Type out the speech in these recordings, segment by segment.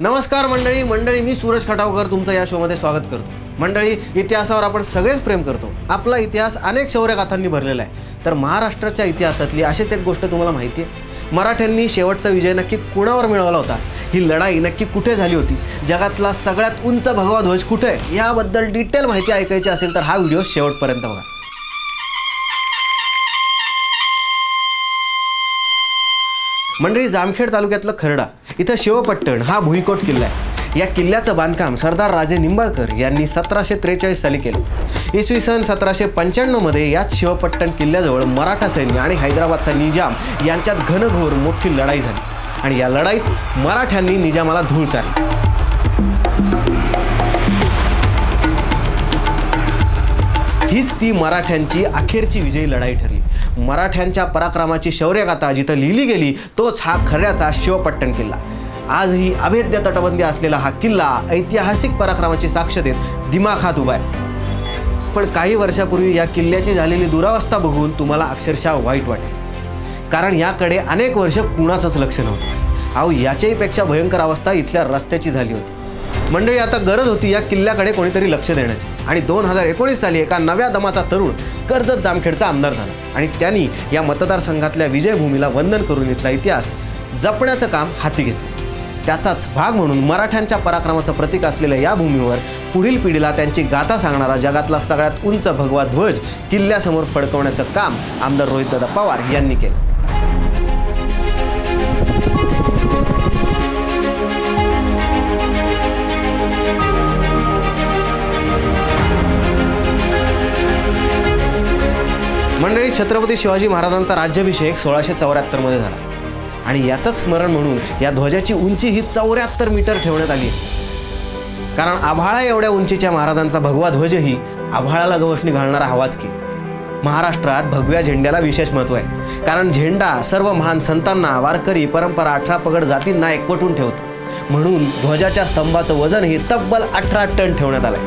नमस्कार मंडळी मंडळी मी सूरज खटावकर तुमचं या शोमध्ये स्वागत करतो. मंडळी इतिहासावर आपण सगळेच प्रेम करतो. आपला इतिहास अनेक शौर्यगाथांनी भरलेला आहे. तर महाराष्ट्राच्या इतिहासातली अशीच एक गोष्ट तुम्हाला माहिती आहे. मराठ्यांनी शेवटचा विजय नक्की कुणावर मिळवला होता? ही लढाई नक्की कुठे झाली होती? जगातला सगळ्यात उंच भगवा ध्वज कुठे आहे? याबद्दल डिटेल माहिती ऐकायची असेल तर हा व्हिडिओ शेवटपर्यंत बघा. मंडळी जामखेड तालुक्यातलं खरडा इथं शिवपट्टण हा भुईकोट किल्ला आहे. या किल्ल्याचं बांधकाम सरदार राजे निंबाळकर यांनी सतराशे त्रेचाळीस साली केलं. इसवी सन सतराशे पंच्याण्णवमध्ये याच शिवपट्टण किल्ल्याजवळ मराठा सैन्य आणि हैदराबादचा निजाम यांच्यात घनघोर मोठी लढाई झाली. आणि या लढाईत मराठ्यांनी निजामाला धूळ चालली हीच ती मराठ्यांची अखेरची विजयी लढाई ठरली. मराठ्यांच्या पराक्रमाची शौर्यगाथा जिथं लिहिली गेली तोच हा खऱ्याचा शिवपट्टण किल्ला. आजही अभेद्य तटबंदी असलेला हा किल्ला ऐतिहासिक पराक्रमाची साक्ष देत दिमाखात उभा आहे. पण काही वर्षापूर्वी या किल्ल्याची झालेली दुरावस्था बघून तुम्हाला अक्षरशः वाईट वाटेल. कारण याकडे अनेक वर्ष कुणाचंच लक्ष नव्हतं. अहो याच्याहीपेक्षा भयंकर अवस्था इथल्या रस्त्याची झाली होती. मंडळी आता गरज होती या किल्ल्याकडे कोणीतरी लक्ष देण्याची. आणि दोन हजार एकोणीस साली एका नव्या दमाचा तरुण कर्जत जामखेडचा आमदार झाला. आणि त्यांनी या मतदारसंघातल्या विजयभूमीला वंदन करून इथला इतिहास. जपण्याचं काम हाती घेतलं. त्याचाच भाग म्हणून मराठ्यांच्या पराक्रमाचं प्रतीक असलेल्या या भूमीवर पुढील पिढीला त्यांची गाथा सांगणारा जगातला सगळ्यात उंच भगवा ध्वज किल्ल्यासमोर फडकवण्याचं काम आमदार रोहितदादा पवार यांनी केलं. मंडळी छत्रपती शिवाजी महाराजांचा राज्याभिषेक सोळाशे चौऱ्याहत्तरमध्ये झाला. आणि याचंच स्मरण म्हणून या ध्वजाची उंची ही चौऱ्याहत्तर मीटर ठेवण्यात आली. आहे. कारण आभाळा एवढ्या उंचीच्या महाराजांचा भगवा ध्वजही आभाळाला गवसणी घालणारा हवाच की. महाराष्ट्रात भगव्या झेंड्याला विशेष महत्त्व आहे. कारण झेंडा सर्व महान संतांना वारकरी परंपरा अठरा पगड जातींना एकवटून ठेवतो. म्हणून ध्वजाच्या स्तंभाचं वजन हे तब्बल अठरा टन ठेवण्यात आलंय.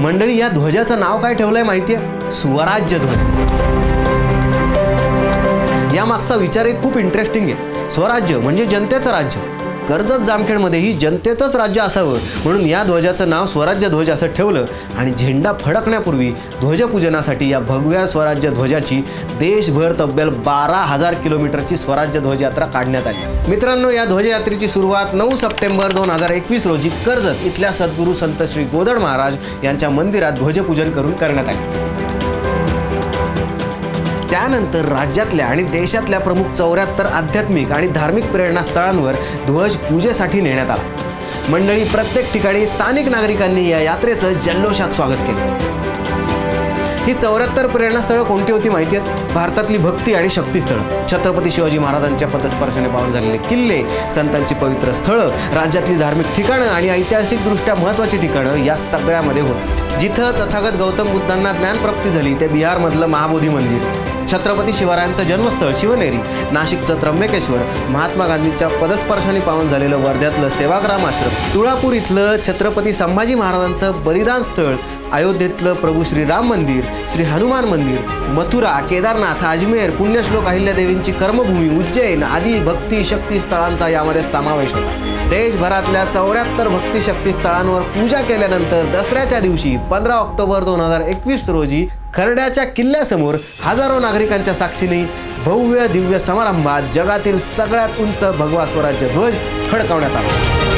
मंडळी या ध्वजाचं नाव काय ठेवलंय आहे स्वराज्य ध्वज. यामागचा विचार एक खूप इंटरेस्टिंग आहे. स्वराज्य म्हणजे जनतेचं राज्य. कर्जत जामखेडमध्येही जनतेचंच राज्य असावं म्हणून या ध्वजाचं नाव स्वराज्य ध्वज असं ठेवलं आणि झेंडा फडकण्यापूर्वी ध्वजपूजनासाठी या भगव्या स्वराज्य ध्वजाची देशभर तब्बल बारा हजार किलोमीटरची स्वराज्य ध्वज यात्रा काढण्यात आली. मित्रांनो या ध्वजयात्रेची सुरुवात नऊ सप्टेंबर दोन हजार एकवीस रोजी कर्जत इथल्या सद्गुरू संत श्री गोदड महाराज यांच्या मंदिरात ध्वजपूजन करून करण्यात आले. त्यानंतर राज्यातल्या आणि देशातल्या प्रमुख चौऱ्याहत्तर आध्यात्मिक आणि धार्मिक प्रेरणास्थळांवर ध्वज पूजेसाठी नेण्यात आला. मंडळी प्रत्येक ठिकाणी स्थानिक नागरिकांनी या यात्रेचं जल्लोषात स्वागत केलं. ही चौऱ्याहत्तर प्रेरणास्थळं कोणती होती माहिती आहेत? भारतातली भक्ती आणि शक्तीस्थळं. छत्रपती शिवाजी महाराजांच्या पदस्पर्शाने पावन झालेले किल्ले संतांची पवित्र स्थळं राज्यातली धार्मिक ठिकाणं आणि ऐतिहासिकदृष्ट्या महत्त्वाची ठिकाणं या सगळ्यामध्ये होती. जिथं तथागत गौतम बुद्धांना ज्ञानप्राप्ती झाली ते बिहारमधलं महाबोधी मंदिर. छत्रपती शिवरायांचं जन्मस्थळ शिवनेरी नाशिकचं त्र्यंबकेश्वर महात्मा गांधींच्या पदस्पर्शाने पावन झालेलं वर्ध्यातलं सेवाग्राम आश्रम तुळापूर इथलं छत्रपती संभाजी महाराजांचं बलिदान स्थळ अयोध्येतलं प्रभू श्री राम मंदिर श्री हनुमान मंदिर मथुरा केदारनाथ अजमेर पुण्यश्लोक अहिल्यादेवींची कर्मभूमी उज्जैन आदी भक्ती शक्ती स्थळांचा यामध्ये समावेश होता. देशभरातल्या चौऱ्याहत्तर भक्ती शक्ती स्थळांवर पूजा केल्यानंतर दसऱ्याच्या दिवशी पंधरा ऑक्टोबर दोन हजार एकवीस रोजी खरड्याच्या किल्ल्यासमोर हजारो नागरिकांच्या साक्षीने भव्य दिव्य समारंभात जगातील सगळ्यात उंच भगवा स्वराज्य ध्वज फडकावण्यात आला.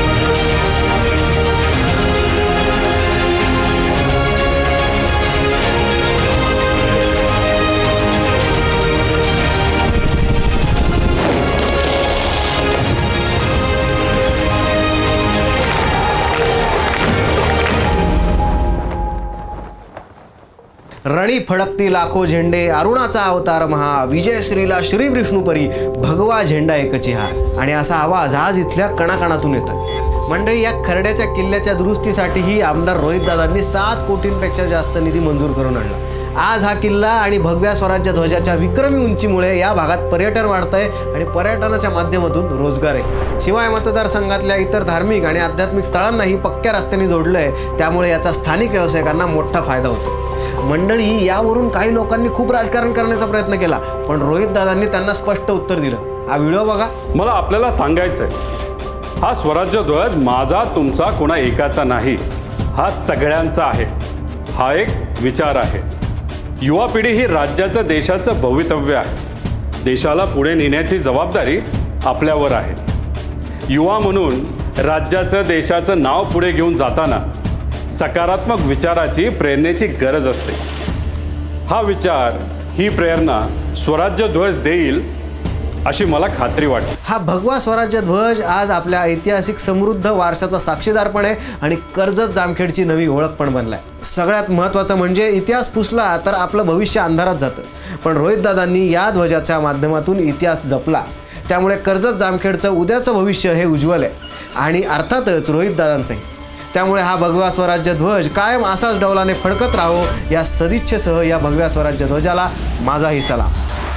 रणी फडकती लाखो झेंडे अरुणाचा अवतार महा विजयश्रीला श्री विष्णुपरी भगवा झेंडा एकची हा आणि असा आवाज आज इथल्या कणाकणातून येतोय मंडळी या खरड्याच्या किल्ल्याच्या दुरुस्तीसाठीही आमदार रोहितदादांनी सात कोटींपेक्षा जास्त निधी मंजूर करून आणला आज हा किल्ला आणि भगव्या स्वराज्य ध्वजाच्या विक्रमी उंचीमुळे या भागात पर्यटन वाढतंय आणि पर्यटनाच्या माध्यमातून रोजगार आहे शिवाय मतदारसंघातल्या इतर धार्मिक आणि आध्यात्मिक स्थळांनाही पक्क्या रस्त्याने जोडलंय त्यामुळे याचा स्थानिक व्यावसायिकांना मोठा फायदा होतो मंडळी यावरून काही लोकांनी खूप राजकारण करण्याचा प्रयत्न केला पण रोहित दादांनी त्यांना स्पष्ट उत्तर दिलं. हा व्हिडिओ बघा. मला आपल्याला सांगायचं आहे हा स्वराज्य ध्वज माझा तुमचा कोणा एकाचा नाही. हा सगळ्यांचा आहे. हा एक विचार आहे. युवा पिढी ही राज्याचं देशाचं भवितव्य आहे. देशाला पुढे नेण्याची जबाबदारी आपल्यावर आहे. युवा म्हणून राज्याचं देशाचं नाव पुढे घेऊन जाताना सकारात्मक विचाराची प्रेरणेची गरज असते. हा विचार ही प्रेरणा स्वराज्य ध्वज देईल अशी मला खात्री वाटते. हा भगवा स्वराज्य ध्वज आज आपल्या ऐतिहासिक समृद्ध वारशाचा साक्षीदार पण आहे आणि कर्जत जामखेडची नवी ओळख पण बनलाय. सगळ्यात महत्त्वाचं म्हणजे इतिहास पुसला तर आपलं भविष्य अंधारात जातं. पण रोहितदादांनी या ध्वजाच्या माध्यमातून इतिहास जपला. त्यामुळे कर्जत जामखेडचं उद्याचं भविष्य हे उज्ज्वल आहे. आणि अर्थातच रोहितदादांचंही त्यामुळे हा भगव्या स्वराज्य ध्वज कायम असाच डौलाने फडकत राहो या सदिच्छेसह या भगव्या स्वराज्य ध्वजाला माझाही सलाम.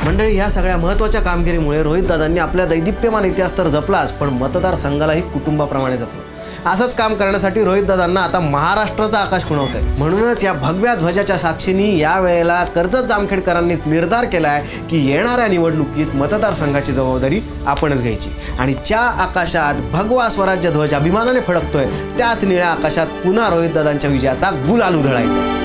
मंडळी ह्या सगळ्या महत्त्वाच्या कामगिरीमुळे रोहितदादांनी आपल्या दैदिप्यमान इतिहास तर जपलाच पण मतदारसंघालाही कुटुंबाप्रमाणे जपलं. असंच काम करण्यासाठी रोहितदादांना आता महाराष्ट्राचा आकाश खुणवत आहे म्हणूनच या भगव्या ध्वजाच्या साक्षीने या वेळेला कर्जत जामखेडकरांनीच निर्धार केला आहे की येणाऱ्या निवडणुकीत मतदारसंघाची जबाबदारी आपणच घ्यायची. आणि ज्या आकाशात भगवा स्वराज्य ध्वज अभिमानाने फडकतोय त्याच निळ्या आकाशात पुन्हा रोहितदादांच्या विजयाचा गुलाल उधळायचा.